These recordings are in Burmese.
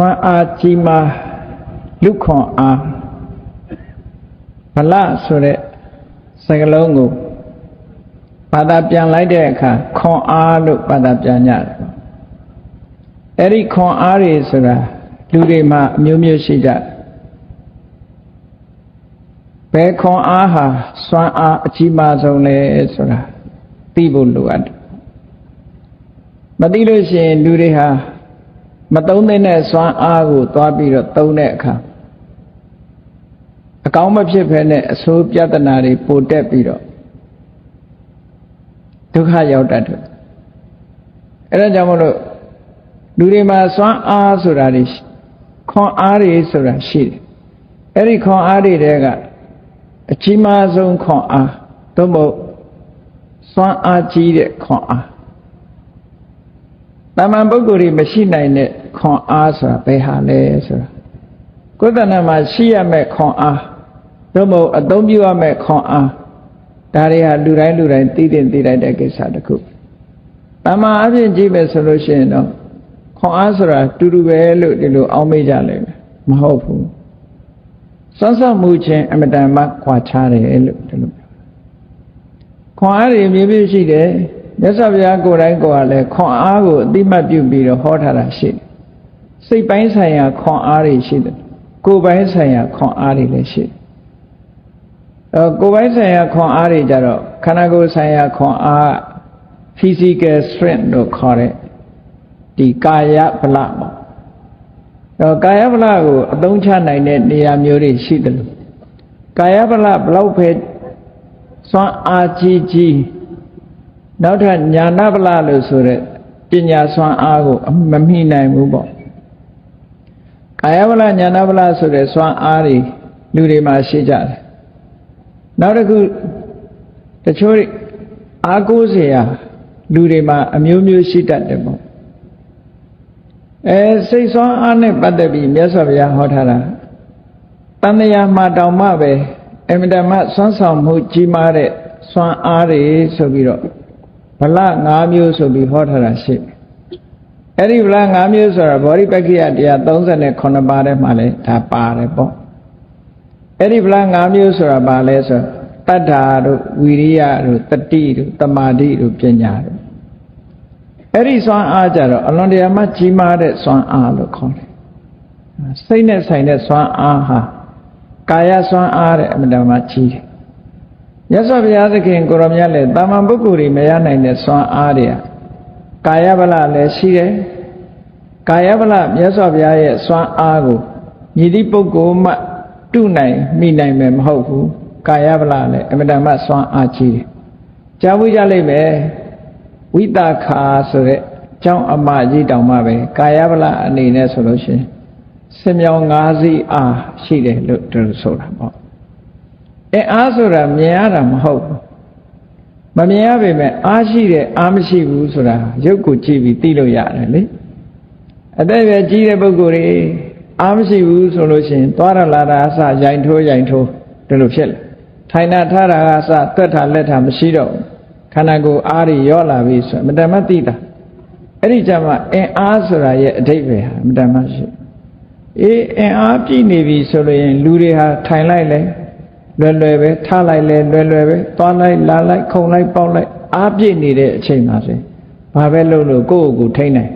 စွမ်းအားကြီးမားလူခွန်အားဗလဆိုတဲ့စကားလုံးကိုဘာသာပြန်လိုက်တဲ့အခါခွန်အားလို့ဘာသာပြန်ကြတယ်ပေါ့အဲ့ဒီခွန်အားတွေဆိုတာလူတွေမှာအမျိုးမျိုးရှိကြတယ်ဘယ်ခွန်အားဟာစွမ်းအားအကြီးမားဆုံးလဲဆိုတာသိဖို့လိုအပ်တယ်မသိလို့ရှိရင်လူတွေဟာ မသုံးတဲ့စွမ်းအားကိုသွားပြီးတော့သုံးတဲ့အခါအကောင်းမဖြစ်ဖဲနဲ့အဆိုးပြဿနာတွေပိုတက်ပြီးတော့ဒုက္ခရောက်တတ်တယ်အဲဒါကြောင့်မလို့လူတွေမှာစွမ်းအားဆိုတာတွေခွန်အားတွေဆိုတာရှိတယ်အဲ့ဒီခွန်အားတွေတဲကအကြီးမားဆုံးခွန်အားသို့မဟုတ်စွမ်းအားကြီးတဲ့ခွန်အားတာမန်ပုဂ္ဂိုလ်တွေမရှိနိုင်တဲ့ ခွန်အားဆိုတာဘယ်ဟာလဲဆိုတာကိုယ်တဏ္ဍမှာရှိရမယ့်ခွန်အားသို့မဟုတ်အသုံးပြုရမယ့်ခွန်အားဒါတွေဟာလူတိုင်းလူတိုင်းသိတဲ့သိလိုက်တဲ့ကိစ္စတစ်ခုတမန်အဖြစ်ကြည့်မယ်ဆိုလို့ရှိရင်တော့ခွန်အားဆိုတာတူတူပဲလို့ဒီလိုအောင်းမေးကြလိမ့်မယ်မဟုတ်ဘူးစွမ်းဆောင်မှုချင်းအမတန်မှခွာခြားတယ်လို့ဒီလိုခွန်အားတွေမြည်ပြရှိတယ်မြတ်စွာဘုရားကိုယ်တိုင်ကိုယ်ကလည်းခွန်အားကိုအတိမတ်ပြုပြီးတော့ဟောထားတာရှိတယ် စိတ်ပိုင်းဆိုင်ရာခွန်အားတွေရှိတယ်ကိုယ်ပိုင်းဆိုင်ရာခွန်အားတွေလည်းရှိတယ်အဲကိုယ်ပိုင်းဆိုင်ရာခွန်အားတွေကြတော့ခန္ဓာကိုယ်ဆိုင်ရာခွန်အား physical strength လို့ခေါ်တဲ့ဒီကာယဗလပေါ့တော့ကာယဗလကိုအသုံးချနိုင်တဲ့နေရာမျိုးတွေရှိတယ်လို့ကာယဗလဘလောက်ပဲစွမ်းအားကြီးကြီးနောက်ထပ်ညာနာဗလလို့ဆိုတဲ့ပညာစွမ်းအားကိုမမိနိုင်ဘူးပေါ့ ကာယဗလညာနာဗလဆိုတဲ့စွမ်းအားတွေလူတွေမှာရှိကြတယ်နောက်တစ်ခုတချို့အားကိုးစရာလူတွေမှာအမျိုးမျိုးရှိတတ်တယ်ပေါ့အဲစိတ်စွမ်းအားနဲ့ပတ်သက်ပြီးမြတ်စွာဘုရားဟောထားတာတန်တရားမှာတောင်မှပဲအမြဲတမ်းစွမ်းဆောင်မှုကြီးမားတဲ့စွမ်းအားတွေဆိုပြီးတော့ဗလ၅မျိုးဆိုပြီးဟောထားတာရှိတယ် အဲ့ဒီဗလ၅မျိုးဆိုတာဗောဓိပက္ခိယတရား38ပါးထဲမှာလည်းဒါပါတယ်ပေါ့အဲ့ဒီဗလ၅မျိုးဆိုတာဘာလဲဆိုတတ္ထာတို့ဝီရိယတို့တတိတို့တမာတိတို့ပညာတို့အဲ့ဒီစွမ်းအားကြတော့အလွန်တရာမှကြီးမားတဲ့စွမ်းအားလို့ခေါ်တယ်စိတ်နဲ့ဆိုင်တဲ့စွမ်းအားဟာကာယစွမ်းအားတဲ့အမှန်တမ်းကြီးတယ်ရသော်ဘုရားသခင်ကိုရောမြတ်လည်းတာမန်ပုဂ္ဂိုလ်တွေမရနိုင်တဲ့စွမ်းအားတွေက ကာယဗလလည်းရှိတယ်ကာယဗလမြတ်စွာဘုရားရဲ့စွမ်းအားကိုမြည်သည့်ပုဂ္ဂိုလ်မှတုနိုင်မိနိုင်မယ်မဟုတ်ဘူးကာယဗလလည်းအမှန်တမ်းစွမ်းအားကြီးတယ်ကြားဘူးကြလိမ့်မယ်ဝိတာခာဆိုတဲ့ကျောင်းအမကြီးတောင်မှပဲကာယဗလအနေနဲ့ဆိုလို့ရှိရင်စင်မြောင်၅စီးအားရှိတယ်လို့သူဆိုတာပေါ့အဲအားဆိုတာမြင်ရတာမဟုတ်ဘူး မမြင်ရပေမဲ့အားရှိတယ်အားမရှိဘူးဆိုတာရုပ်ကိုကြည့်ပြီးသိလို့ရတယ်လေအသက်ပဲကြီးတဲ့ပုဂ္ဂိုလ်တွေအားမရှိဘူးဆိုလို့ရှိရင်သွားရလာတာအစရိုင်ထိုးရိုင်ထိုးဒီလိုဖြစ်လာထိုင်တာထားတာကအစတွက်တာလက်တာမရှိတော့ဘူးခန္ဓာကိုယ်အားတွေရောလာပြီဆိုမတမသိတာအဲ့ဒီကြမှာအင်အားဆိုတာရဲ့အဓိပ္ပာယ်ဟာမတမရှိအေးအင်အားပြည့်နေပြီဆိုလို့ရင်လူတွေဟာထိုင်လိုက်လဲ လွယ်လွယ်ပဲထားလိုက်လဲလွယ်လွယ်ပဲသွားလိုက်လာလိုက်ခုံလိုက်ပေါက်လိုက်အားပြည့်နေတဲ့အချိန်မှာဆိုဘာပဲလုပ်လို့ကိုယ့်ကိုယ်ကိုထိန်းနိုင်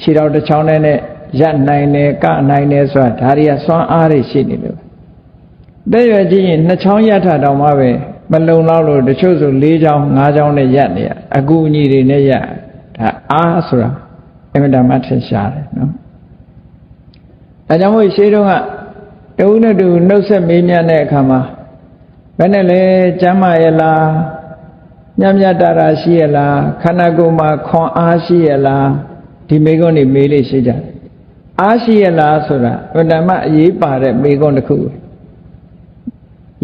ခြေတော်တစ်ချောင်းနဲ့ရပ်နိုင်တယ်ကနိုင်တယ်ဆိုတာဒါတွေကစွမ်းအားတွေရှိနေလို့တဲ့ရွယ်ကြည့်ရင်နှစ်ချောင်းရထတောင်မှပဲမလုံလောက်လို့တချို့ဆို၄ချောင်း၅ချောင်းနဲ့ရက်နေရအကူအညီတွေနဲ့ရက်ဒါအားဆိုတာအမြဲတမ်းထင်ရှားတယ်နော်ဒါကြောင့်မို့ရှေးတုန်းကတဦးနဲ့တူနှုတ်ဆက်မေးမြန်းတဲ့အခါမှာ ဘယ်နဲ့လဲကျမ်းမာရဲ့လားညံ့ညတာတာရှိရဲ့လားခန္ဓာကိုယ်မှာခွန်အားရှိရဲ့လားဒီမေကုန်းနေမေးလေးရှိကြတယ်အားရှိရဲ့လားဆိုတာဘုဒ္ဓမအရေးပါတဲ့မေကုန်းတစ်ခု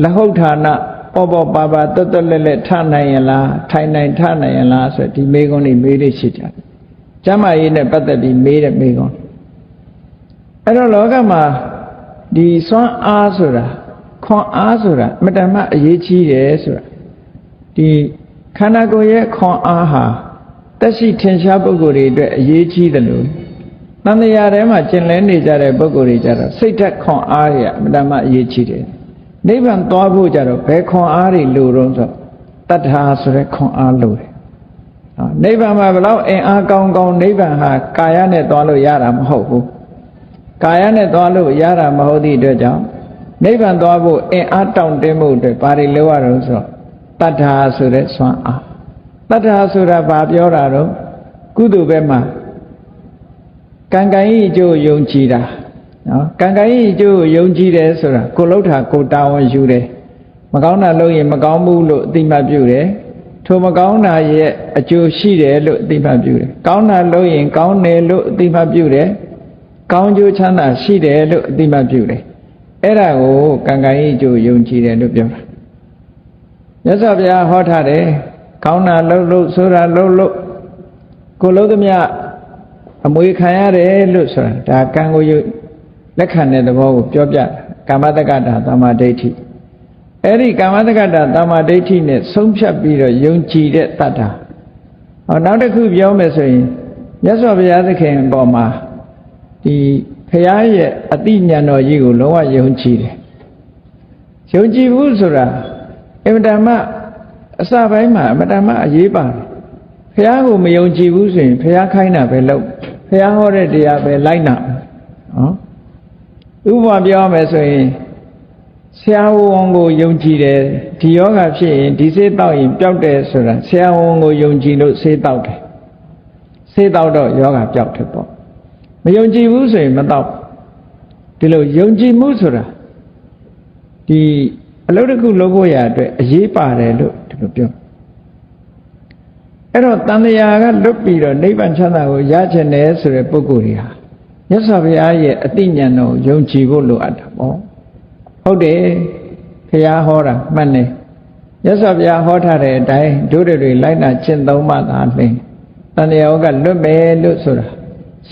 လဟုတ်ဌာနပေါ်ပေါ်ပါပါတွတ်တွတ်လက်လက်ထနိုင်ရလားထိုင်နိုင်ထနိုင်ရလားဆိုဒီမေကုန်းနေမေးလေးရှိကြတယ်ကျမ်းမာရေးနဲ့ပတ်သက်ပြီးမေးတဲ့မေကုန်းအဲ့တော့လောကမှာဒီစွမ်းအားဆိုတာ ခွန်အားဆိုတာအမတမအရေးကြီးတယ်ဆိုတာဒီခန္ဓာကိုယ်ရဲ့ခွန်အားဟာတက်ရှိထင်ရှားပုဂ္ဂိုလ်တွေအတွက်အရေးကြီးတယ်လို့မတန်တရားထဲမှာကျင်လဲနေကြတဲ့ပုဂ္ဂိုလ်တွေကြတော့စိတ်ဓာတ်ခွန်အားတွေကအမှန်တမ်းအရေးကြီးတယ်နိဗ္ဗာန်သွားဖို့ကြတော့ဘယ်ခွန်အားတွေလိုတော့ဆိုတတ္ထာဆိုတဲ့ခွန်အားလိုတယ်ဟာနိဗ္ဗာန်မှာဘလောက်အင်အားကောင်းကောင်းနိဗ္ဗာန်ဟာကာယနဲ့သွားလို့ရတာမဟုတ်ဘူးကာယနဲ့သွားလို့ရတာမဟုတ်သည့်အတွက်ကြောင့် နိဗ္ဗာန်သွားဖို့အင်အားတောင့်တင်းမှုအတွက်ဘာတွေလိုရတော့ဆိုတော့တတ္ထာဆိုတဲ့စွမ်းအားတတ္ထာဆိုတာဘာပြောတာတော့ကုသိုလ်ဘက်မှာကံကံဤအကျိုးယုံကြည်တာနော်ကံကံဤအကျိုးယုံကြည်တယ်ဆိုတာကိုလှုပ်တာကိုတာဝန်ယူတယ်မကောင်းတာလုပ်ရင်မကောင်းဘူးလို့အတိမတ်ပြုတယ်ထိုမကောင်းတာရဲ့အကျိုးရှိတယ်လို့အတိမတ်ပြုတယ်ကောင်းတာလုပ်ရင်ကောင်းတယ်လို့အတိမတ်ပြုတယ်ကောင်းကျိုးချမ်းသာရှိတယ်လို့အတိမတ်ပြုတယ် အဲ့ဒါကိုကံကံဤအကျိုးယုံကြည်တယ်လို့ပြောတာမြတ်စွာဘုရားဟောထားတယ်ကောင်းတာလုပ်လို့ဆိုတာလုပ်လို့ကိုလုံးသမျှအမွေခံရတယ်လို့ဆိုတာဒါကံကိုယုလက်ခံတဲ့သဘောကိုပြောပြကာမတက္ကတာသမ္မာဒိဋ္ဌိအဲ့ဒီကာမတက္ကတာသမ္မာဒိဋ္ဌိနဲ့ဆုံးဖြတ်ပြီးတော့ယုံကြည်တဲ့တတ္တာဟောနောက်တစ်ခုပြောမယ်ဆိုရင်မြတ်စွာဘုရားသခင်အပေါ်မှာဒီ ဖရာရဲ့အတိညာတော်ကြီးကိုလုံးဝယုံကြည်တယ်ယုံကြည်ဘူးဆိုတာအင်မတန်မှအစပိုင်းမှာအမတန်မှအရေးပါတယ်ဖះကိုမယုံကြည်ဘူးဆိုရင်ဖះခိုင်းတာပဲလုပ်ဖះဟောတဲ့တရားပဲလိုက်နာနော်ဥပမာပြောရမယ်ဆိုရင်ဆရာဝန်ကိုယုံကြည်တယ်ဒီယောဂဖြစ်ရင်ဒီစေးတောက်ရင်ပျောက်တယ်ဆိုတာဆရာဝန်ကိုယုံကြည်လို့စေးတောက်တယ်စေးတောက်တော့ယောဂပျောက်တယ်ပေါ့ မယုံကြည်ဘူးဆိုရင်မတောက်ဒီလိုယုံကြည်မှုဆိုတာဒီအလုပ်တစ်ခုလုပ်ဖို့ရအတွက်အရေးပါတယ်လို့ဒီလိုပြောအဲ့တော့တန်တရာကလွတ်ပြီးတော့နိဗ္ဗာန်ချမ်းသာကိုရချင်တယ်ဆိုတဲ့ပုဂ္ဂိုလ်တွေဟာမြတ်စွာဘုရားရဲ့အတိညာဏ်တော်ယုံကြည်ဖို့လိုအပ်တာပေါ့ဟုတ်တယ်ဘုရားဟောတာမှန်တယ်မြတ်စွာဘုရားဟောထားတဲ့အတိုင်းဒုတွေလိုက်နာကျင့်သုံးမှသာလျှင်တန်တရာကလွတ်မယ်လို့ဆိုတာ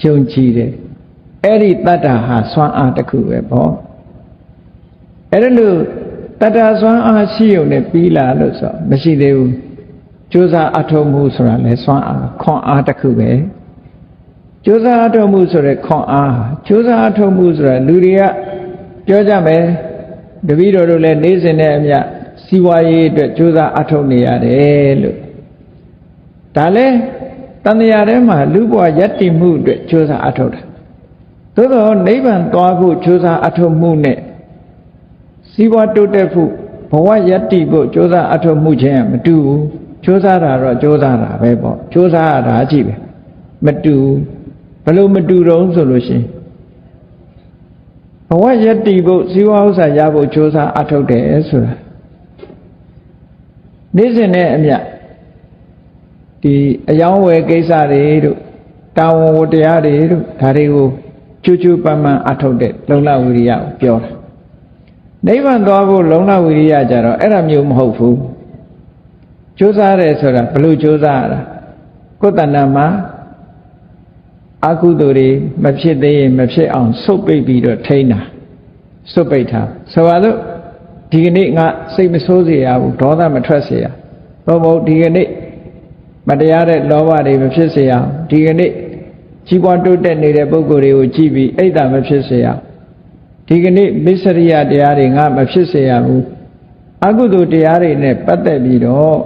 ယုံကြည်တယ်အဲ့ဒီတတ္တာဟာစွမ်းအားတစ်ခုပဲပေါ့အဲ့ဒါလို့တတ္တာစွမ်းအားရှိုံနဲ့ပြီးလာလို့ဆိုမရှိသေးဘူးကြိုးစားအထောက်မှုဆိုတာလဲစွမ်းအားခွန်အားတစ်ခုပဲကြိုးစားအထောက်မှုဆိုတဲ့ခွန်အားကြိုးစားအထောက်မှုဆိုတာလူတွေကပြောကြမယ်တပည့်တော်တို့လည်းနေ့စဉ်နဲ့အမျှစီဝါရေးအတွက်ကြိုးစားအထောက်နေရတယ်လို့ဒါလဲ တန်တရားထဲမှာလူဘဝယက်တည်မှုအတွက်ကြိုးစားအထောက်တာသို့တော့နိဗ္ဗာန်သွားဖို့ကြိုးစားအထောက်မှုနဲ့စီဝါတိုးတက်ဖို့ဘဝယက်တည်ဖို့ကြိုးစားအထောက်မှုချင်းမတူဘူးကြိုးစားတာတော့ကြိုးစားတာပဲပေါ့ကြိုးစားရတာကြည့်ပဲမတူဘလို့မတူတော့ဆိုလို့ရှိရင်ဘဝယက်တီဖို့ဇီဝဥစ္စာရဖို့ကြိုးစားအထုတ်တယ်ဆိုတာနေ့စဉ်နဲ့အမျှ ဒီအယောင်းဝယ်ကိစ္စတွေတို့တာဝန်ဝတရားတွေတို့ဒါတွေကိုချူချူပန်းပန်းအထုတ်တဲ့လုံလဝိရိယကိုပြောတာနိဗ္ဗာန်သွားဖို့လုံလဝိရိယကြတော့အဲ့ဒါမျိုးမဟုတ်ဘူးကြိုးစားတယ်ဆိုတာဘလို့ကြိုးစားရတာကိုယ်တဏ္ဍာမှာအကုသိုလ်တွေမဖြစ်သေးရင်မဖြစ်အောင်ဆုတ်ပိတ်ပြီးတော့ထိန်းတာဆုတ်ပိတ်ထားဆိုပါတော့ဒီကနေ့ငါစိတ်မဆိုးစေရဘူးဒေါသမထွက်စေရဘုံဘုံဒီကနေ့ မတရားတဲ့လောဘတွေမဖြစ်စေအောင်ဒီကနေ့ကြီးပွားတိုးတက်နေတဲ့ပုံကိုယ်တွေကိုကြည့်ပြီးအိတ်တာမဖြစ်စေအောင်ဒီကနေ့မစ္စရိယတရားတွေငါမဖြစ်စေရဘူးအကုသိုလ်တရားတွေနဲ့ပတ်သက်ပြီးတော့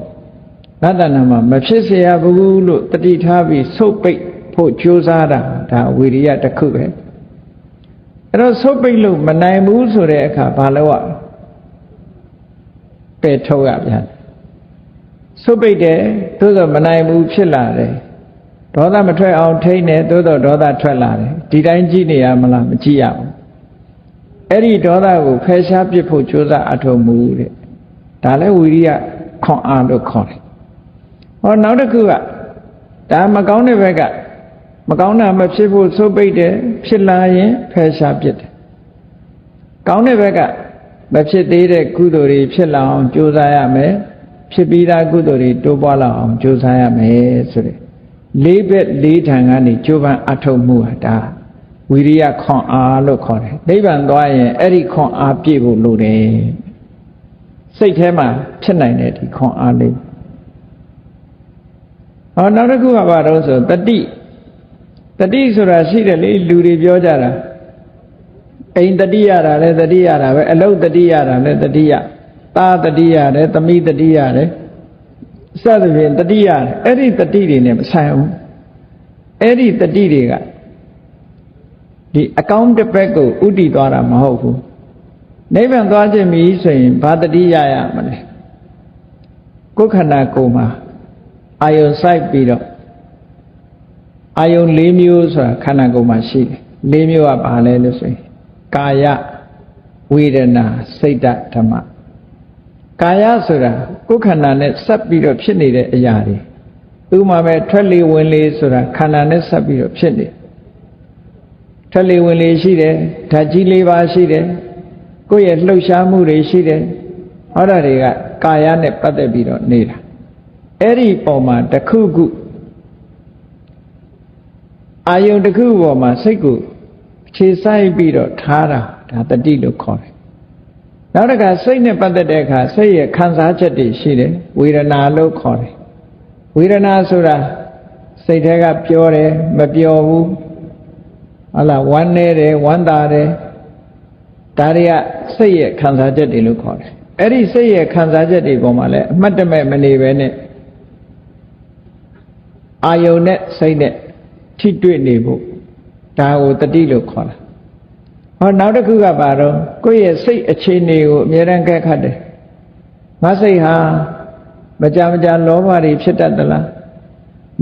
ငါတဏ္ဍမှာမဖြစ်စေရဘူးလို့တတိထားပြီးဆုတ်ပိတ်ဖို့ကြိုးစားတာဒါဝီရိယတစ်ခုပဲအဲ့တော့ဆုတ်ပိတ်လို့မနိုင်ဘူးဆိုတဲ့အခါဘာလို့ရပယ်ထုတ်ရပြန် ဆုတ်ပိတ်တယ်သို့သောမနိုင်ဘူးဖြစ်လာတယ်ဒေါသမထွက်အောင်ထိန်းတယ်သို့သောဒေါသထွက်လာတယ်ဒီတိုင်းကြည့်နေရမလားမကြည့်ရဘူးအဲ့ဒီဒေါသကိုဖယ်ရှားပစ်ဖို့ကြိုးစားအထောက်မှုတဲ့ဒါလည်းဝိရိယခွန်အားလို့ခေါ်တယ်ဟောနောက်တစ်ခုကဒါမကောင်းတဲ့ဘက်ကမကောင်းတာမဖြစ်ဖို့သုတ်ပိတ်တယ်ဖြစ်လာရင်ဖယ်ရှားပစ်တယ်ကောင်းတဲ့ဘက်ကမဖြစ်သေးတဲ့ကုသိုလ်တွေဖြစ်လာအောင်ကြိုးစားရမယ် ဖြစ်ပြီးသားကုသိုလ်တွေတိုးပွားလာအောင်ကြိုးစားရမယ်ဆိုတဲ့လေးဘက်လေးထံကနေကြိုးပမ်းအထောက်မှုဟာဒါဝိရိယခွန်အားလို့ခေါ်တယ်နိဗ္ဗာန်သွားရင်အဲ့ဒီခွန်အားပြည့်ဖို့လိုတယ်စိတ်ထဲမှာဖြစ်နိုင်တဲ့ဒီခွန်အားလေးဟောနောက်တစ်ခုကဘာတော့ဆိုတတိတတိဆိုတာရှိတယ်လေလူတွေပြောကြတာအိမ်တတိရတာလဲတတိရတာပဲအလုတ်တတိရတာလဲတတိယ သားတတိရတယ်သမီးတတိရတယ်စသဖြင့်တတိရတယ်အဲ့ဒီတတိတွေနဲ့မဆိုင်ဘူးအဲ့ဒီတတိတွေကဒီအကောင့်တစ်ဘက်ကိုဥတည်သွားတာမဟုတ်ဘူးနိဗ္ဗာန်သွားခြင်းပြီဆိုရင်ဘာတတိရရမလဲကိုယ်ခန္ဓာကိုယ်မှာအာယုံစိုက်ပြီးတော့အာယုံ၄မျိုးဆိုတာခန္ဓာကိုယ်မှာရှိတယ်၄မျိုးကဘာလဲလို့ဆိုရင်ကာယဝေဒနာစိတ်ဓမ္မ ကာယဆိုတာကိုယ်ခန္ဓာနဲ့ဆက်ပြီးတော့ဖြစ်နေတဲ့အရာတွေဥပမာပဲထွက်လေဝင်လေဆိုတာခန္ဓာနဲ့ဆက်ပြီးတော့ဖြစ်နေထွက်လေဝင်လေရှိတယ်ဓာတ်ကြီး၄ပါးရှိတယ်ကိုယ့်ရဲ့လှုပ်ရှားမှုတွေရှိတယ်ဟောတာတွေကကာယနဲ့ပတ်သက်ပြီးတော့နေတာအဲ့ဒီပုံမှာတစ်ခုခုအာယုန်တစ်ခုပေါ်မှာစိတ်ကိုခြေဆိုင်ပြီးတော့ထားတာဒါတတိလို့ခေါ်တယ် နောက်တစ်ခါစိတ်နဲ့ပတ်သက်တဲ့အခါစိတ်ရဲ့ခံစားချက်တွေရှိတယ်ဝေဒနာလို့ခေါ်တယ်ဝေဒနာဆိုတာစိတ်ထဲကပြောတယ်မပြောဘူးဟုတ်လားဝမ်းနေတယ်ဝမ်းသာတယ်ဒါတွေကစိတ်ရဲ့ခံစားချက်တွေလို့ခေါ်တယ်အဲ့ဒီစိတ်ရဲ့ခံစားချက်တွေပေါ်မှာလည်းအမှတ်တမဲ့မနေပဲနဲ့အာယုန်နဲ့စိတ်နဲ့ထိတွေ့နေဖို့ဒါကိုတတိလို့ခေါ်တာ ဟောနောက်တစ်ခုကဘာတော့ကိုယ့်ရဲ့စိတ်အခြေအနေကိုအမြဲတမ်းကဲခတ်တယ်ငါစိတ်ဟာမကြမကြလောဘတွေဖြစ်တတ်သလား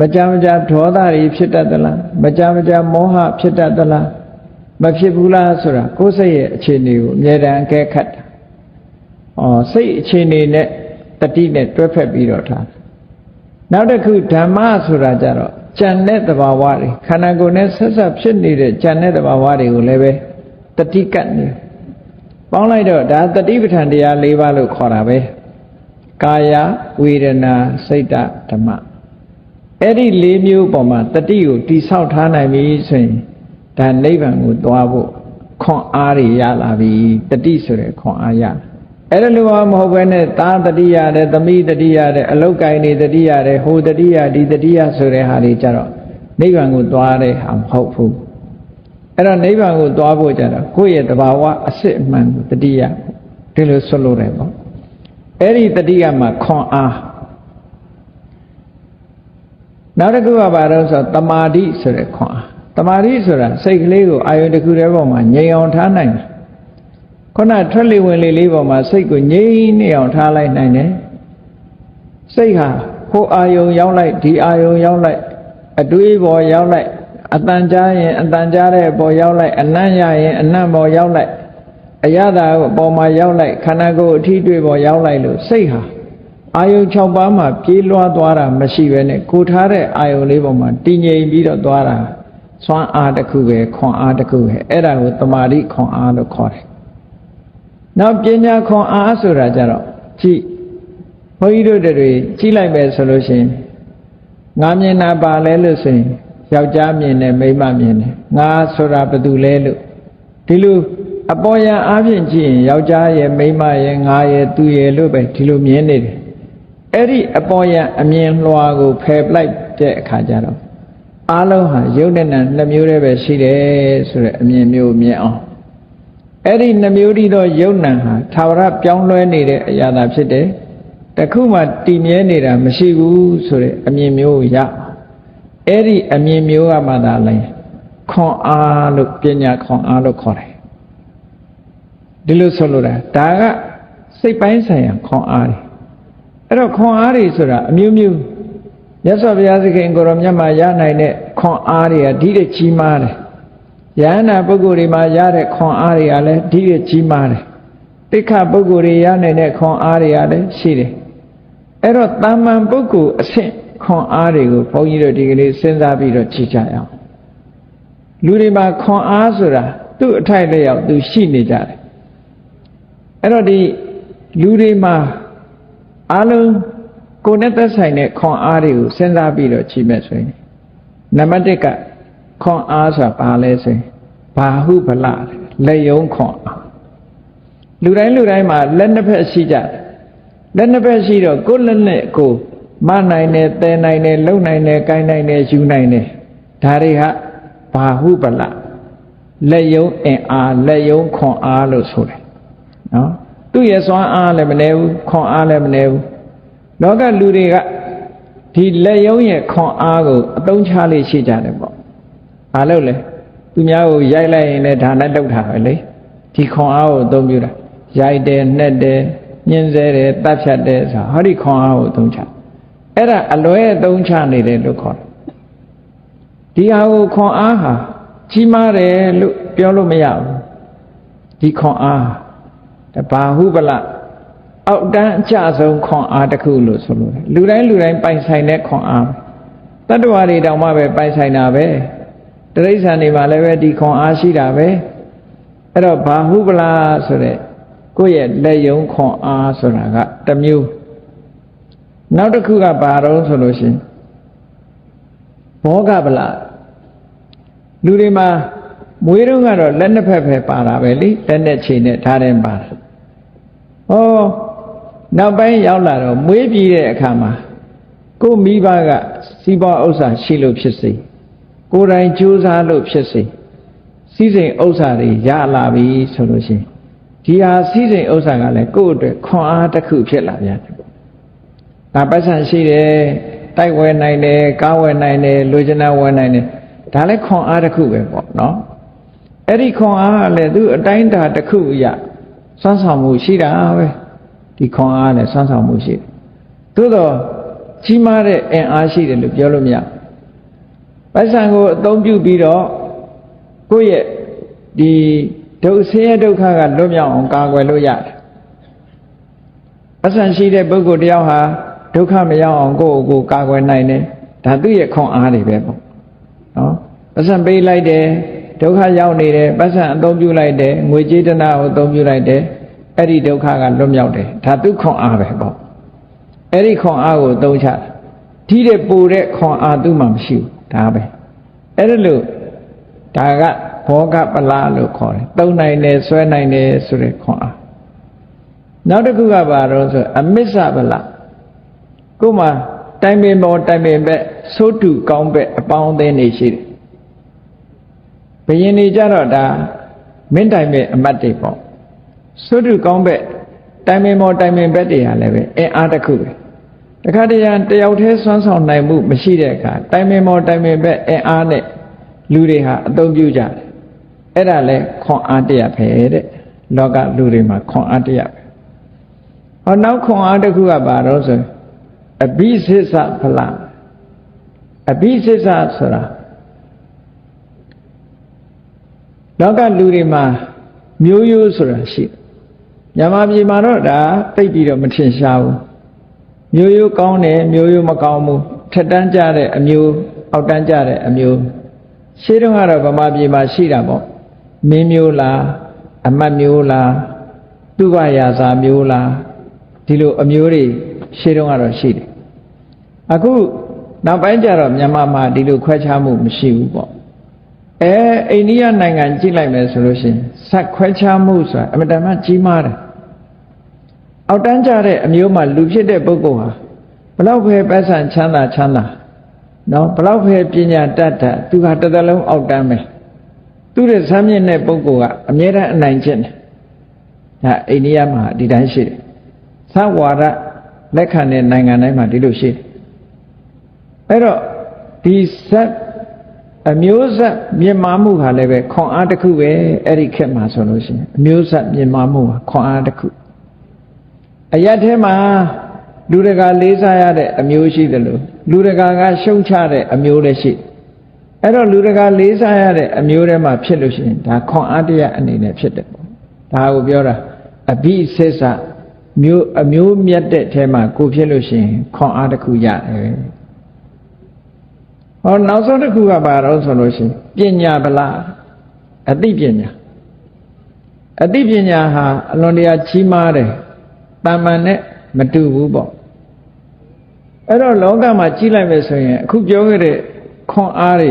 မကြမကြဒေါသတွေဖြစ်တတ်သလားမကြမကြမောဟဖြစ်တတ်သလားမဖြစ်ဘူးလားဆိုတာကိုယ်စိတ်ရဲ့အခြေအနေကိုအမြဲတမ်းကဲခတ်တာဩစိတ်အခြေအနေနဲ့တတိနဲ့တွဲဖက်ပြီးတော့ထားနောက်တစ်ခုဓမ္မဆိုတာကြတော့ကြံတဲ့သဘာဝတွေခန္ဓာကိုယ်နဲ့ဆက်ဆက်ဖြစ်နေတဲ့ကြံတဲ့သဘာဝတွေကိုလည်းပဲ တတိကတ်နေပေါင်းလိုက်တော့ဒါတတိပဋ္ဌာန်တရား၄ပါးလို့ခေါ်တာပဲကာယဝေဒနာစိတ်ဓမ္မအဲ့ဒီ၄မျိုးပေါ်မှာတတိကိုတိဆောက်ထားနိုင်ပြီဆိုရင်ဒါနိဗ္ဗာန်ကိုသွားဖို့ခွန်အားတွေရလာပြီတတိဆိုတဲ့ခွန်အားရအဲ့ဒါလိုမဟုတ်ဘဲနဲ့သာတတိရတယ်သမီးတတိရတယ်အလုတ်ကိုင်းနေတတိရတယ်ဟိုတတိယဒီတတိယဆိုတဲ့ဟာတွေကြတော့နိဗ္ဗာန်ကိုသွားတဲ့ဟာမဟုတ်ဘူး အဲ့တော့နိဗ္ဗာန်ကိုသွားဖို့ကြတော့ကိုယ့်ရဲ့တဘာဝအစစ်အမှန်ကိုတတိယဒီလိုဆွလို့တယ်ပေါ့အဲ့ဒီတတိယမှာခွန်အားနောက်တစ်ခုကဘာလို့ဆိုတမာတိဆိုတဲ့ခွန်အားတမာတိဆိုတာစိတ်ကလေးကိုအာယုန်တစ်ခုတည်းပေါ်မှာငြိမ်အောင်ထားနိုင်တယ်ခုနထွက်လေဝင်လေလေးပေါ်မှာစိတ်ကိုငြိမ်နေအောင်ထားလိုက်နိုင်တယ်စိတ်ဟာဟိုအာယုံရောက်လိုက်ဒီအာယုံရောက်လိုက်အတွေးပေါ်ရောက်လိုက် အတန်ကြားရင်အတန်ကြားတဲ့ပေါ်ရောက်လိုက်အနံ့ရရင်အနံ့ပေါ်ရောက်လိုက်အရသာပေါ်မှာရောက်လိုက်ခန္ဓာကိုယ်အထီးတွေပေါ်ရောက်လိုက်လို့စိတ်ဟာအာယုံ6ပါးမှာပြေးလွှားသွားတာမရှိပဲနဲ့ကိုထားတဲ့အာယုံလေးပေါ်မှာတည်ငြိမ်ပြီးတော့သွားတာစွမ်းအားတစ်ခုပဲခွန်အားတစ်ခုပဲအဲ့ဒါကိုတမာတိခွန်အားလို့ခေါ်တယ်နောက်ပညာခွန်အားဆိုတာကြတော့ကြည့်ဘုန်းကြီးတို့တွေကြည့်လိုက်မယ်ဆိုလို့ရှိရင်ငါမြင်တာပါလဲလို့ဆိုရင် ယောက်ျားမြင်တယ်မိန်းမမြင်တယ်ငါဆိုတာဘယ်သူလဲလို့ဒီလိုအပေါ်ယံအားဖြင့်ကြည့်ရင်ယောက်ျားရဲ့မိန်းမရဲ့ငါရဲ့သူရဲ့လို့ပဲဒီလိုမြင်နေတယ်အဲ့ဒီအပေါ်ယံအမြင်လွှာကိုဖယ်ပလိုက်တဲ့အခါကျတော့အားလုံးဟာယုတ်နဲ့နံနှစ်မျိုးတည်းပဲရှိတယ်ဆိုတဲ့အမြင်မျိုးမြင်အောင်အဲ့ဒီနှမျိုးတည်းသောယုတ်နံဟာသာဝရပြောင်းလဲနေတဲ့အရာသာဖြစ်တယ်တခုမှတည်မြဲနေတာမရှိဘူးဆိုတဲ့အမြင်မျိုးရအဲ့ ဒီအမြင်မျိုးကမှသာလဲခွန်အားလို့ပညာခွန်အားလို့ခေါ်တယ်ဒီလိုဆိုလိုတာဒါကစိတ်ပိုင်းဆိုင်ရာခွန်အားတွေအဲ့တော့ခွန်အားတွေဆိုတာအမျိုးမျိုးမြတ်စွာဘုရားသခင်ကိုရောမြတ်မှာရနိုင်တဲ့ခွန်အားတွေကဒီတဲ့ကြီးမားတယ်ယန္နာပုဂ္ဂိုလ်တွေမှာရတဲ့ခွန်အားတွေကလည်းဒီတဲ့ကြီးမားတယ်တိခပုဂ္ဂိုလ်တွေရနိုင်တဲ့ခွန်အားတွေကလည်းရှိတယ်အဲ့တော့တာမန်ပုဂ္ဂိုလ်အဆင့် ခွန်အားတွေကိုဘုန်းကြီးတို့ဒီကနေ့စဉ်းစားပြီးတော့ကြည့်ကြရအောင်လူတွေမှာခွန်အားဆိုတာသူ့အထိုက်လျောက်သူရှိနေကြတယ်အဲ့တော့ဒီလူတွေမှာအလုံးကိုယ်နဲ့သက်ဆိုင်တဲ့ခွန်အားတွေကိုစဉ်းစားပြီးတော့ကြည့်မဲ့ဆိုရင်နံပါတ်1ကခွန်အားဆိုတာဘာလဲဆိုရင်ဘာဟုဗလလက်ယုံခွန်အားလူတိုင်းလူတိုင်းမှာလက်နှစ်ဖက်ရှိကြတယ်လက်နှစ်ဖက်ရှိတော့ကိုယ်လက်နဲ့ကို မနိုင်တယ်တဲနိုင်တယ်လုံနိုင်တယ်ကိုင်းနိုင်တယ်ယူနိုင်တယ်ဒါတွေဟာဘာဟုပလလက်ယုံအင်အားလက်ယုံခွန်အားလို့ဆိုတယ်နော်သူ့ရဲ့စွမ်းအားလည်းမနေဘူးခွန်အားလည်းမနေဘူးလောကလူတွေကဒီလက်ယုံရဲ့ခွန်အားကိုအသုံးချလေးရှိကြတယ်ပေါ့ဘာလို့လဲသူများကိုရိုက်လိုက်ရင်လည်းဒါနဲ့တုတ်တာပဲလေဒီခွန်အားကိုအသုံးပြုတာရိုက်တယ်နှက်တယ်ညှင်းဆဲတယ်တတ်ဖြတ်တယ်ဆိုတာဟောဒီခွန်အားကိုအသုံးချ အဲ့ဒါအလွဲအသုံးချနေတယ်လို့ခေါ်တယ်ဒီဟာကိုခွန်အားဟာကြီးမားတယ်လို့ပြောလို့မရဘူးဒီခွန်အားတဘာဟုပလအောက်တန်းအကျဆုံးခွန်အားတစ်ခုလို့ဆိုလို့လူတိုင်းလူတိုင်းပိုင်ဆိုင်တဲ့ခွန်အားတတ္တဝါတွေတောင်မှပဲပိုင်ဆိုင်တာပဲတရိစ္ဆာန်တွေမှာလည်းပဲဒီခွန်အားရှိတာပဲအဲ့တော့ဘာဟုပလာဆိုတဲ့ကိုယ့်ရဲ့လက်ယုံခွန်အားဆိုတာကတစ်မျိုး နောက်တစ်ခုကဘာတော့ဆိုလို့ရှိရင်ဘောဂပလာလူတွေမှာမွေးတုန်းကတော့လက်နှစ်ဖက်ပဲပါတာပဲလေလက်နဲ့ချိန်နဲ့ဓာတ်ရင်ပါတာဟောနောက်ပိုင်းရောက်လာတော့မွေးပြီးတဲ့အခါမှာကိုမိဘကစီးပွားဥစ္စာရှိလို့ဖြစ်စေကိုယ်တိုင်ကြိုးစားလို့ဖြစ်စေစည်းစိမ်ဥစ္စာတွေရလာပြီဆိုလို့ရှိရင်ဒီဟာစည်းစိမ်ဥစ္စာကလည်းကိုယ့်အတွက်ခွန်အားတစ်ခုဖြစ်လာပြန်တယ်ပေါ့ ဒါပတ်စံရှိတယ်တိုက်ဝဲနိုင်တယ်ကားဝဲနိုင်တယ်လူကျင်နာဝဲနိုင်တယ်ဒါလည်းခွန်အားတစ်ခုပဲပေါ့နော်အဲ့ဒီခွန်အားကလည်းသူအတိုင်းတာတစ်ခုအရစွမ်းဆောင်မှုရှိတာပဲဒီခွန်အားလည်းစွမ်းဆောင်မှုရှိတယ်သို့တော့ကြီးမားတဲ့အင်အားရှိတယ်လို့ပြောလို့မရပတ်စံကိုအသုံးပြုပြီးတော့ကိုယ့်ရဲ့ဒီဒုဆင်းရဲဒုက္ခကလွတ်မြောက်အောင်ကာကွယ်လို့ရတယ်ပတ်စံရှိတဲ့ပုဂ္ဂိုလ်တယောက်ဟာ ဒုက္ခမရောက်အောင်ကိုယ့်ကိုယ်ကာကွယ်နိုင်တယ်ဒါသူ့ရဲ့ခွန်အားတွေပဲပေါ့နော်ပတ်စံပေးလိုက်တယ်ဒုက္ခရောက်နေတယ်ပတ်စံအသုံးပြုလိုက်တယ်ငွေကြေးတနာကိုအသုံးပြုလိုက်တယ်အဲ့ဒီဒုက္ခကလွတ်မြောက်တယ်ဒါသူခွန်အားပဲပေါ့အဲ့ဒီခွန်အားကိုသုံးချထိတဲ့ပူတဲ့ခွန်အားသူ့မှာမရှိဘူးဒါပဲအဲ့ဒါလို့ဒါကဘောဂပလာလို့ခေါ်တယ်သုံးနိုင်တယ်ဆွဲနိုင်တယ်ဆိုတဲ့ခွန်အားနောက်တစ်ခုကဘာတော့ဆိုအမစ္ဆပလာ ကို့မှာတိုင်ပင်ပေါ်တိုင်ပင်ဘက်သို့တူကောင်းဘက်အပေါင်းအသင်းတွေရှိတယ်ဘယင်တွေကြတော့ဒါမင်းတိုင်မဲ့အမတ်တွေပေါ့သို့တူကောင်းဘက်တိုင်ပင်ပေါ်တိုင်ပင်ဘက်တွေဟာလည်းပဲအင်အားတစ်ခုပဲတခါတရံတယောက်တည်းစွမ်းဆောင်နိုင်မှုမရှိတဲ့အခါတိုင်ပင်ပေါ်တိုင်ပင်ဘက်အင်အားနဲ့လူတွေဟာအသုံးပြုကြတယ်အဲ့ဒါလဲခွန်အားတရားပဲတဲ့လောကလူတွေမှာခွန်အားတရားပဲဟောနောက်ခွန်အားတစ်ခုကဘာတော့ဆို အဘိသစ္စဖလအဘိသစ္စဆိုတာလောကလူတွေမှာမျိုးရိုးဆိုတာရှိတယ်မြန်မာပြည်မှာတော့ဒါသိပြီးတော့မထင်ရှားဘူးမျိုးရိုးကောင်းတယ်မျိုးရိုးမကောင်းဘူးထက်တန်းကြတဲ့အမျိုးအောက်တန်းကြတဲ့အမျိုးရှင်းတော့ကတော့ဗမာပြည်မှာရှိတာပေါ့မင်းမျိုးလားအမတ်မျိုးလားသူဘရာဇာမျိုးလားဒီလိုအမျိုးတွေ ရှင်းတော့ကတော့ရှိတယ်အခုနောက်ပိုင်းကျတော့မြန်မာမှာဒီလိုခွဲခြားမှုမရှိဘူးပေါ့အဲအိန္ဒိယနိုင်ငံကြည့်လိုက်မယ်ဆိုလို့ရှိရင်ဆက်ခွဲခြားမှုဆိုတာအမတန်မှကြီးမားတယ်အောက်တန်းကြတဲ့အမျိုးမှလူဖြစ်တဲ့ပုဂ္ဂိုလ်ဟာဘလောက်ပဲပတ်စံချမ်းသာချမ်းသာနော်ဘလောက်ပဲပညာတတ်တတ်သူဟာတစ်သလုံးအောက်တန်းပဲသူ့ရဲ့ဆမ်းမြင့်တဲ့ပုဂ္ဂိုလ်ကအမြဲတမ်းအနိုင်ကျင့်တယ်ဒါအိန္ဒိယမှာဒီတိုင်းရှိတယ်သဝါဒ လက်ခံတဲ့နိုင်ငံတိုင်းမှာဒီလိုရှိတယ်အဲ့တော့ဒီဇက်အမျိုးဇက်မြင်မာမှုဟာလည်းပဲခွန်အားတစ်ခုပဲအဲ့ဒီခက်မှာဆိုလို့ရှိရင်အမျိုးဇက်မြင်မာမှုဟာခွန်အားတစ်ခုအရက်ထဲမှာလူတကာလေးစားရတဲ့အမျိုးရှိတယ်လို့လူတကာကရှုံချတဲ့အမျိုးလည်းရှိအဲ့တော့လူတကာလေးစားရတဲ့အမျိုးထဲမှာဖြစ်လို့ရှိရင်ဒါခွန်အားတရားအနေနဲ့ဖြစ်တယ်ပေါ့ဒါကိုပြောတာအဘိဆစ္ဆ မျိုးအမျိုးမြတ်တဲ့ထဲမှာကိုဖြစ်လို့ရှိရင်ခွန်အားတစ်ခုရတယ်ဟောနောက်ဆုံးတစ်ခုကဘာတော့ဆိုလို့ရှိရင်ပညာဗလားအသိပညာအသိပညာဟာအလွန်တရာကြီးမားတယ်တာမန်နဲ့မတူဘူးပေါ့အဲ့တော့လောကမှာကြီးလိုက်မယ်ဆိုရင်အခုပြောခဲ့တဲ့ခွန်အားတွေ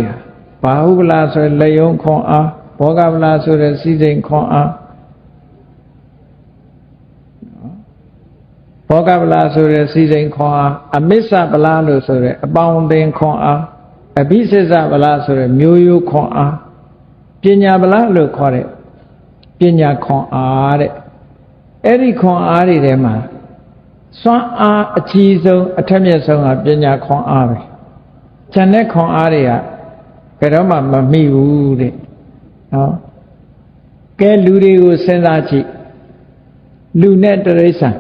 ဘာဟုဗလားဆိုလက်ယုံခွန်အားဘောဂဗလားဆိုတဲ့စီစိန်ခွန်အား ဘောဂဗလားဆိုတဲ့စီစိန်ခွန်အားအမစ္ဆဗလားလို့ဆိုတဲ့အပေါင်းအသင်းခွန်အားအဘိစိစဗလားဆိုတဲ့မျိုးရိုးခွန်အားပညာဗလားလို့ခေါ်တဲ့ပညာခွန်အားတဲ့အဲ့ဒီခွန်အားတွေထဲမှာစွမ်းအားအကြီးဆုံးအထက်မြတ်ဆုံးကပညာခွန်အားပဲခြံတဲ့ခွန်အားတွေကဘယ်တော့မှမမိဘူးတဲ့နော်ကဲလူတွေကိုစဉ်းစားကြည့်လူနဲ့တရိစ္ဆာန်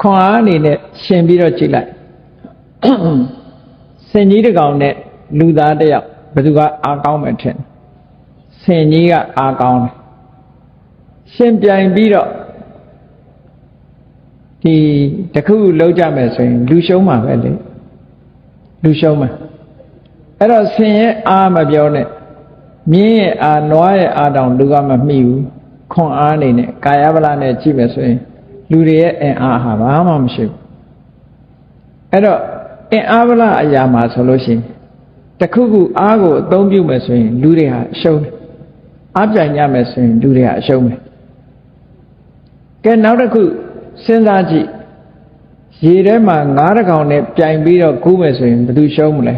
ခွန်အားအနေနဲ့ရှင်ပြီးတော့ကြည့်လိုက်စင်ကြီးတစ်ကောင်နဲ့လူသားတစ်ယောက်ဘယ်သူကအားကောင်းမယ်ထင်စင်ကြီးကအားကောင်းတယ်ရှင်ပြိုင်ပြီးတော့ဒီတခုလောက်ကြမယ်ဆိုရင်လူရှုံးမှာပဲလေလူရှုံးမှာအဲ့တော့ဆင်ရဲ့အားမပြောနဲ့မြင်းရဲ့အားနွားရဲ့အားတောင်လူကမမှီဘူးခွန်အားနေနဲ့ကာယဗလာနဲ့ကြည့်မယ်ဆိုရင် လူတွေရဲ့အင်အားဟာဘာမှမရှိဘူးအဲ့တော့အင်အားဗလာအရာမှာဆိုလို့ရှိရင်တခုခုအားကိုအသုံးပြုမယ်ဆိုရင်လူတွေဟာအရှုံးတယ်အားပြိုင်ကြမယ်ဆိုရင်လူတွေဟာအရှုံးတယ်ကဲနောက်တစ်ခုစဉ်းစားကြည့်ရေထဲမှာငါးတကောင်နဲ့ပြိုင်ပြီးတော့ကူးမယ်ဆိုရင်ဘယ်သူရှုံးမလဲ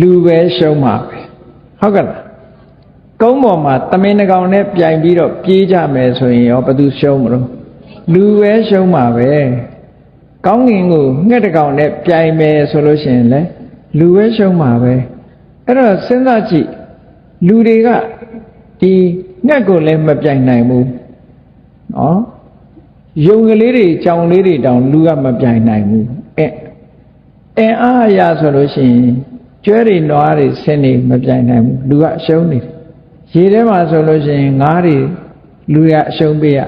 လူပဲရှုံးမှာပဲဟုတ်ကဲ့လားကုန်းပေါ်မှာသမင်းတကောင်နဲ့ပြိုင်ပြီးတော့ပြေးကြမယ်ဆိုရင်ရောဘယ်သူရှုံးမလို့ လူပဲရှုံးမှာပဲကောင်းငင်ကိုငှက်တကောင်နဲ့ပြိုင်မယ်ဆိုလို့ရှိရင်လေလူပဲရှုံးမှာပဲအဲ့တော့စဉ်းစားကြည့်လူတွေကဒီငှက်ကိုလည်းမပြိုင်နိုင်ဘူးနော်ယုံကလေးတွေကြောင်လေးတွေတောင်လူကမပြိုင်နိုင်ဘူးအဲအဲအားအရာဆိုလို့ရှိရင်ကျွဲတွေနွားတွေဆင်းနေမပြိုင်နိုင်ဘူးလူကအရှုံးနေတယ်ရေထဲမှာဆိုလို့ရှိရင်ငါးတွေလူရအရှုံးပေးရ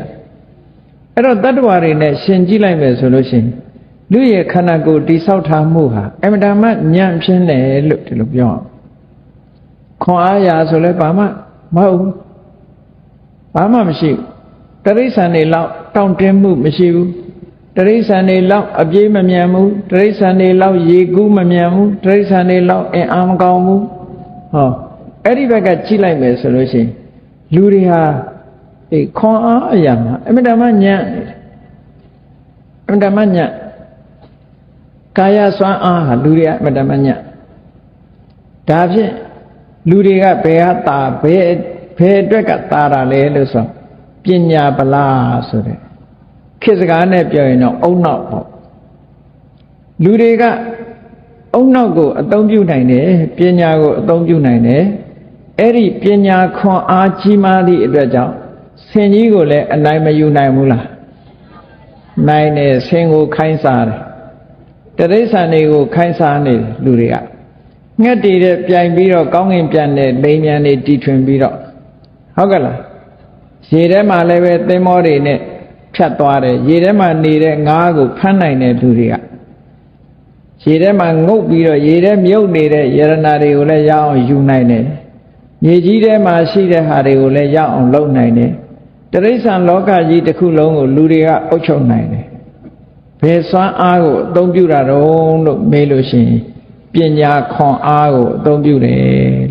အဲ့တော့တတ္တဝါတွေနဲ့ရှင်ကြည့်လိုက်မယ်ဆိုလို့ရှိရင်လူရဲ့ခန္ဓာကိုယ်တိဆောက်ထားမှုဟာအမှန်တမ်းညံ့ဖြစ်နေလို့ဒီလိုပြောအောင်ခွန်အားရာဆိုလဲဘာမှမဟုတ်ဘူးဘာမှမရှိဘူးတရိษံတွေလောက်တောင့်တင်းမှုမရှိဘူးတရိษံတွေလောက်အပြေးမမြန်ဘူးတရိษံတွေလောက်ရေကူးမမြန်ဘူးတရိษံတွေလောက်အင်အားမကောင်းဘူးဟောအဲ့ဒီဘက်ကကြည့်လိုက်မယ်ဆိုလို့ရှိရင်လူတွေဟာ အေးခွန်အားအရာမှာအမြဲတမ်းညံ့အမြဲတမ်းညံ့ကာယစွမ်းအားဟာလူတွေကအမြဲတမ်းညံ့ဒါဖြင့်လူတွေကဘယ်ဟာတာဘယ်ဘယ်အတွက်ကတာတာလဲလို့ဆိုပညာပလားဆိုတဲ့ခေတ်စကားနဲ့ပြောရင်တော့အုံနောက်ပေါ့လူတွေကအုံနောက်ကိုအသုံးပြုနိုင်တယ်ပညာကိုအသုံးပြုနိုင်တယ်အဲ့ဒီပညာခွန်အားကြီးမားသည့်အတွက်ကြောင့် ဆင်ကြီးကိုလည်းအနိုင်မယူနိုင်ဘူးလားနိုင်တယ်ဆင်ကိုခိုင်းစားတယ်တရိษံတွေကိုခိုင်းစားနေတယ်လူတွေကငှက်တည်တဲ့ပြိုင်ပြီးတော့ကောင်းကင်ပြန်တဲ့လိမ်မြန်တွေတီထွင်ပြီးတော့ဟုတ်ကဲ့လားရေထဲမှာလည်းပဲသင်္ဘောတွေနဲ့ဖြတ်သွားတယ်ရေထဲမှာနေတဲ့ငါးကိုဖမ်းနိုင်တဲ့လူတွေကရေထဲမှာငုတ်ပြီးတော့ရေထဲမြုပ်နေတဲ့ယရနာတွေကိုလည်းရအောင်ယူနိုင်တယ်မြေကြီးထဲမှာရှိတဲ့ဟာတွေကိုလည်းရအောင်လုပ်နိုင်တယ် တရိษံလောကကြီးတစ်ခုလုံးကိုလူတွေကအုပ်ချုပ်နိုင်တယ်ဘယ်စွမ်းအားကိုအသုံးပြုတာတော့လို့မေးလို့ရှိရင်ပညာခွန်အားကိုအသုံးပြုတယ်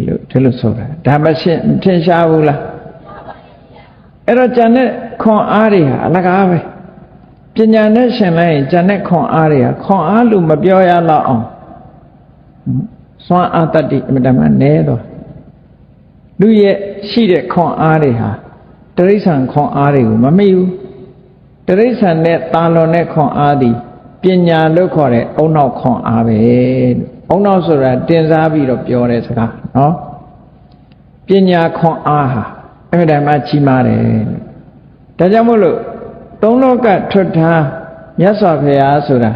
လို့ဒီလိုဆိုတာဒါမှရှင်းထင်ရှားဘူးလားအဲ့တော့ဉာဏ်နဲ့ခွန်အားတွေဟာအလကားပဲပညာနဲ့ရှင်လိုက်ရင်ဉာဏ်နဲ့ခွန်အားတွေဟာခွန်အားလို့မပြောရတော့အောင်စွမ်းအားတတ္တိအမြဲတမ်းနဲတော့လူရဲ့ရှိတဲ့ခွန်အားတွေဟာ တရိษံခွန်အားတွေကိုမမေ့ဘူးတရိษံနဲ့တာလွန်တဲ့ခွန်အားသည်ပညာလို့ခေါ်တဲ့အုံနောက်ခွန်အားပဲအုံနောက်ဆိုတာတင်စားပြီးတော့ပြောတဲ့စကားနော်ပညာခွန်အားဟာအမြဲတမ်းကြီးမားတယ်ဒါကြောင့်မို့လို့သုံးလောကထွတ်ထားမြတ်စွာဘုရားဆိုတာ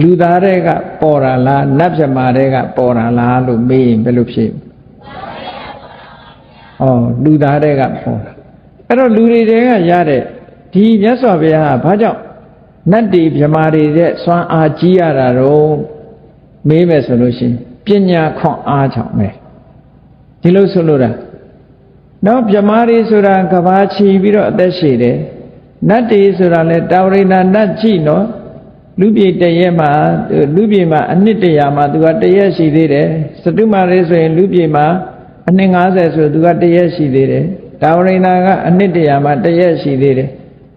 လူသားတွေကပေါ်တာလားနတ်မြမာတွေကပေါ်တာလားလို့မေးရင်ဘယ်လိုဖြေဩလူသားတွေကပေါ်တာ အဲ့တော့လူတွေတွေကရတဲ့ဒီမြတ်စွာဘုရားကဘာကြောင့်နတ်တွေမြမာတွေတဲ့စွမ်းအားကြီးရတာတော့မေးမယ်ဆိုလို့ရှိရင်ပညာခွန်အားကြောင့်ပဲဒီလိုဆိုလို့တာနော်မြမာတွေဆိုတာကဘာချီပြီးတော့အသက်ရှည်တယ်နတ်တွေဆိုတာလဲတာဝရိဏနတ်ကြည့်နော်လူပြေတရက်မှာလူပြေမှာအနှစ်တရာမှာသူကတရက်ရှိသေးတယ်စတုမာလေးဆိုရင်လူပြေမှာအနှစ်90ဆိုသူကတရက်ရှိသေးတယ် တာဝရိဏကအနှစ်တရာမှာတရက်ရှိသေးတယ်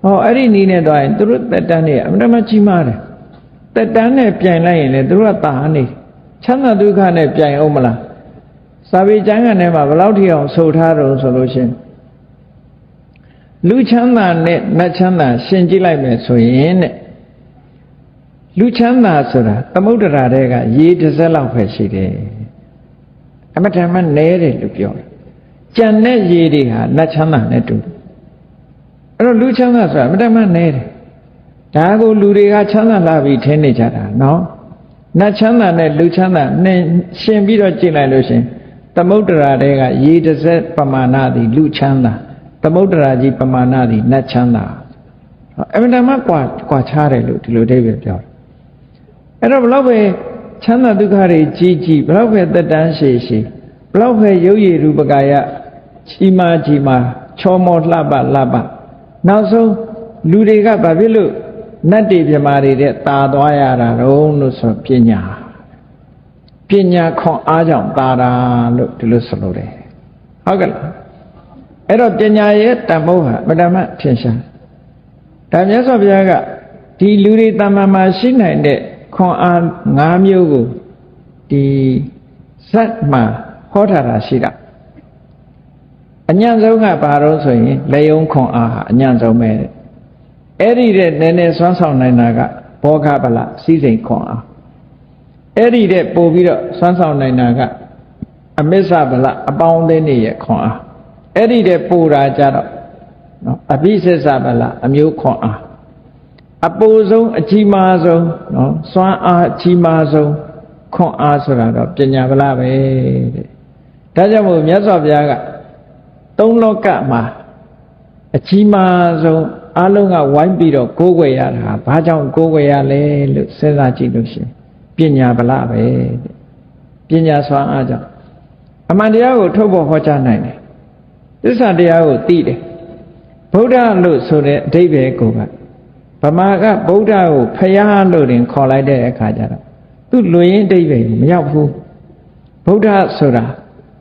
ဟောအဲ့ဒီနီးနဲ့တော့ရင်သူတို့တက်တန်းနေအမှန်တမ်းကြီးမားတယ်တက်တန်းနဲ့ပြိုင်လိုက်ရင်လေသူတို့ကတာနေချမ်းသာဒုက္ခနဲ့ပြိုင်အောင်မလားစာပေကျမ်းဂန်ထဲမှာဘယ်လောက်ထိအောင်ဆိုထားတော့ဆိုလို့ရှင်လူချမ်းသာနဲ့နတ်ချမ်းသာရှင်ကြည့်လိုက်မယ်ဆိုရင်တဲ့လူချမ်းသာဆိုတာသမုဒ္ဒရာတဲကရေတစ်စက်လောက်ပဲရှိတယ်အမတန်မှနဲတယ်လို့ပြောတယ် ကြံတဲ့ရေတွေဟာနတ်ချမ်းသာနဲ့တူအဲ့တော့လူချမ်းသာဆိုတာအမတန်မှနဲတယ်ဒါကိုလူတွေကချမ်းသာလာပြီးထင်းနေကြတာနော်နတ်ချမ်းသာနဲ့လူချမ်းသာနဲ့ရှင်ပြီးတော့ကြည့်လိုက်လို့ရှင်သမုဒ္ဒရာတဲကရေတစ်စက်ပမာဏသည်လူချမ်းသာသမုဒ္ဒရာကြီးပမာဏသည်နတ်ချမ်းသာအမှန်တမ်းကွာကွာခြားတယ်လို့ဒီလိုအဓိပ္ပာယ်ပြောတယ်အဲ့တော့ဘလောက်ပဲချမ်းသာဒုက္ခတွေကြီးကြီးဘလောက်ပဲတက်တန်းရှည်ရှည်ဘလောက်ပဲရုပ်ရည်ရူပကာယ ကြီးမားကြီးမားချောမောလှပလှပနောက်ဆုံးလူတွေကဘာဖြစ်လို့နတ်တွေမြမာတွေတဲ့ตาသွားရတာတော့လို့ဆိုပညာပညာခွန်အားကြောင့်ตาတာလို့ဒီလိုဆိုလို့တယ်ဟုတ်ကဲ့လားအဲ့တော့ပညာရဲ့တန်ဖိုးဟာပထမထင်ရှားဒါမြတ်စွာဘုရားကဒီလူတွေတမ္မာမှာရှိနိုင်တဲ့ခွန်အား၅မျိုးကိုဒီဇတ်မှာဟောထားတာရှိတာ အညံ့ဆုံးကဘာလို့ဆိုရင်လေယုံခွန်အားဟာအညံ့ဆုံးပဲတဲ့အဲ့ဒီတဲ့နည်းနည်းစွမ်းဆောင်နိုင်တာကဘောဂဗလစီစိန်ခွန်အားအဲ့ဒီတဲ့ပို့ပြီးတော့စွမ်းဆောင်နိုင်တာကအမစ္ဆဗလအပေါင်းအသင်းတွေရဲ့ခွန်အားအဲ့ဒီတဲ့ပို့တာကြတော့နော်အဘိစ္ဆဗလအမျိုးခွန်အားအပူဆုံးအကြီးမားဆုံးနော်စွမ်းအားအကြီးမားဆုံးခွန်အားဆိုတာတော့ပညာဗလပဲတဲ့ဒါကြောင့်မို့မြတ်စွာဘုရားက သုံးလောကမှာအကြီးမားဆုံးအလုံးကဝိုင်းပြီးတော့ကိုးကွယ်ရတာဘာကြောင့်ကိုးကွယ်ရလဲလို့စဉ်းစားကြည့်လို့ရှိရင်ပညာဗလပဲတဲ့ပညာစွမ်းအားကြောင့်အမှန်တရားကိုထုတ်ဖို့ဟောကြားနိုင်တယ်သစ္စာတရားကိုသိတယ်ဗုဒ္ဓလို့ဆိုတဲ့အဓိပ္ပာယ်ကိုကဗမာကဗုဒ္ဓကိုဖယားလို့တင်ခေါ်လိုက်တဲ့အခါကျတော့သူလွင်ရင်အဓိပ္ပာယ်မရောက်ဘူးဗုဒ္ဓဆိုတာ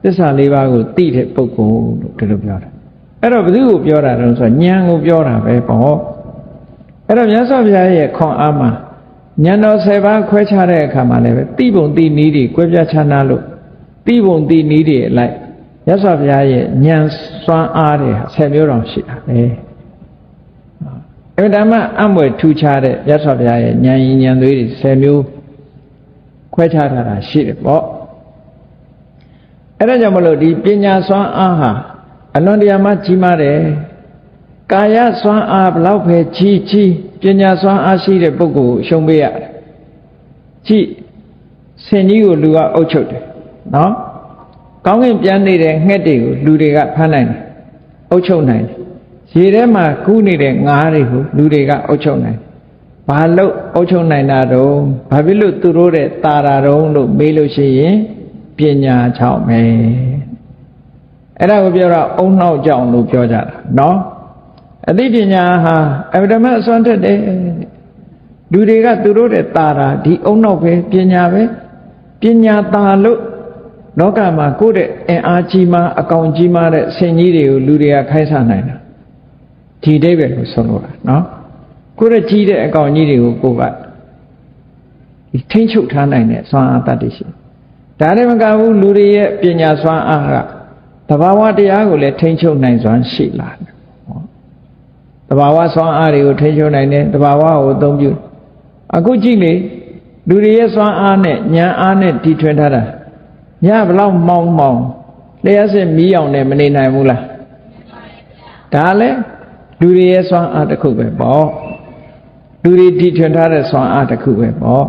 သစ္စာလေးပါးကိုသိတဲ့ပုဂ္ဂိုလ်လို့ဒီလိုပြောတာအဲ့တော့ဘယ်သူကိုပြောတာတုံးဆိုဉာဏ်ကိုပြောတာပဲပေါ့အဲ့တော့မြတ်စွာဘုရားရဲ့ခွန်အားမှာဉာဏ်တော်၁၀ပါးခွဲခြားတဲ့အခါမှာလည်းပဲတိပုံတိနည်းတွေကွဲပြားခြားနားလို့တိပုံတိနည်းတွေအလိုက်မြတ်စွာဘုရားရဲ့ဉာဏ်စွမ်းအားတွေဆယ်မျိုးတော်ရှိတာပဲအဲ့ဒါမှအမွေထူခြားတဲ့မြတ်စွာဘုရားရဲ့ဉာဏ်ရင်ဉာဏ်သွေးတွေဆယ်မျိုးခွဲခြားထားတာရှိတယ်ပေါ့ အဲ့ဒါကြောင့်မလို့ဒီပညာစွမ်းအားဟာအလွန်တရာမှကြီးမားတယ်ကာယစွမ်းအားဘလောက်ပဲကြီးကြီးပညာစွမ်းအားရှိတဲ့ပုဂ္ဂိုလ်ရှုံးပေးရတယ်ကြည့်ဆင်ကြီးကိုလူကအုပ်ချုပ်တယ်နော်ကောင်းကင်ပြန်နေတဲ့ငှက်တွေကိုလူတွေကဖမ်းနိုင်တယ်အုပ်ချုပ်နိုင်တယ်ရေထဲမှာကူးနေတဲ့ငါးတွေကိုလူတွေကအုပ်ချုပ်နိုင်ဘာလို့အုပ်ချုပ်နိုင်တာတော့ဘာဖြစ်လို့သူတို့တဲ့တာတာတုံးလို့မေးလို့ရှိရင်ပ ညာချောင်းပဲအဲ့ဒါကိုပြောတော့အုံနောက်ကြောင်လို့ပြောကြတာနော်အသိပညာဟာအဗဓမ္မအစွမ်းထက်တယ်လူတွေကသူတို့တဲ့တာတာဒီအုံနောက်ပဲပညာပဲပညာတာလို့လောကမှာကိုယ့်တဲ့အင်အားကြီးမားအကောင်ကြီးမားတဲ့ဆင်ကြီးတွေကိုလူတွေကခိုင်းဆနိုင်တာဒီအိဗယ်ကိုဆုံးလို့တာနော်ကိုယ့်ရဲ့ကြီးတဲ့အကောင်ကြီးတွေကိုကိုယ်ကဒီထိမ့်ချုပ်ထားနိုင်တဲ့စွမ်းအားတတ်တရှိ ဒါလည်းမကဘူးလူတွေရဲ့ပညာစွမ်းအားကတဘာဝတရားကိုလည်းထိမ့်ချုပ်နိုင်စွမ်းရှိလာတယ်တဘာဝစွမ်းအားတွေကိုထိမ့်ချုပ်နိုင်တယ်တဘာဝကိုအသုံးပြုအခုကြည့်လေလူတွေရဲ့စွမ်းအားနဲ့ဉာဏ်အားနဲ့တည်ထွင်ထားတာညဘလောက်မောင်းမောင်းလျှက်စစ်မီးအောင်နဲ့မနေနိုင်ဘူးလားဒါလည်းလူတွေရဲ့စွမ်းအားတစ်ခုပဲပေါ့လူတွေတည်ထွင်ထားတဲ့စွမ်းအားတစ်ခုပဲပေါ့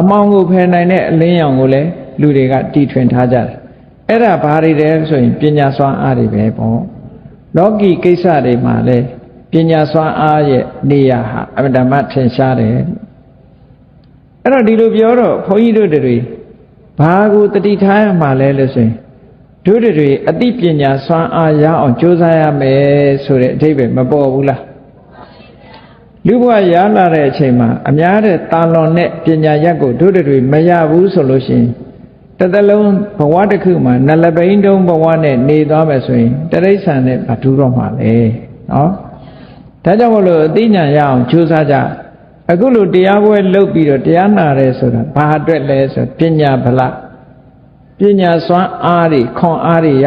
အမောင်ကိုဖယ်နိုင်တဲ့အလင်းရောင်ကိုလည်း လူတွေကတည်ထွင်ထားကြတယ်အဲ့ဒါဘာတွေလဲဆိုရင်ပညာစွမ်းအားတွေပဲပေါ့လောကီကိစ္စတွေမှာလည်းပညာစွမ်းအားရဲ့နေရာဟာအမှန်တမ်းထင်ရှားတယ်အဲ့တော့ဒီလိုပြောတော့ဘုန်းကြီးတို့တွေဘာကိုတတိထားရမှာလဲလို့ဆိုရင်တို့တွေအသိပညာစွမ်းအားရအောင်ကြိုးစားရမယ်ဆိုတဲ့အဓိပ္ပာယ်မပေါ်ဘူးလားလူဘဝရလာတဲ့အချိန်မှာအများတဲ့တာလွန်တဲ့ပညာရက်ကိုတို့တွေမရဘူးဆိုလို့ရှိရင် တစ်သလုံးဘဝတစ်ခုမှာနလပိန်တုံးဘဝနဲ့နေသွားမယ်ဆိုရင်တရိษံနဲ့မထူးတော့မှလေနော်ဒါကြောင့်မလို့အသိဉာဏ်ရအောင်ကြိုးစားကြအခုလိုတရားပွဲလုပ်ပြီးတော့တရားနာရဲဆိုတာဘာအတွက်လဲဆိုပညာဗလပပညာစွမ်းအားတွေခွန်အားတွေရ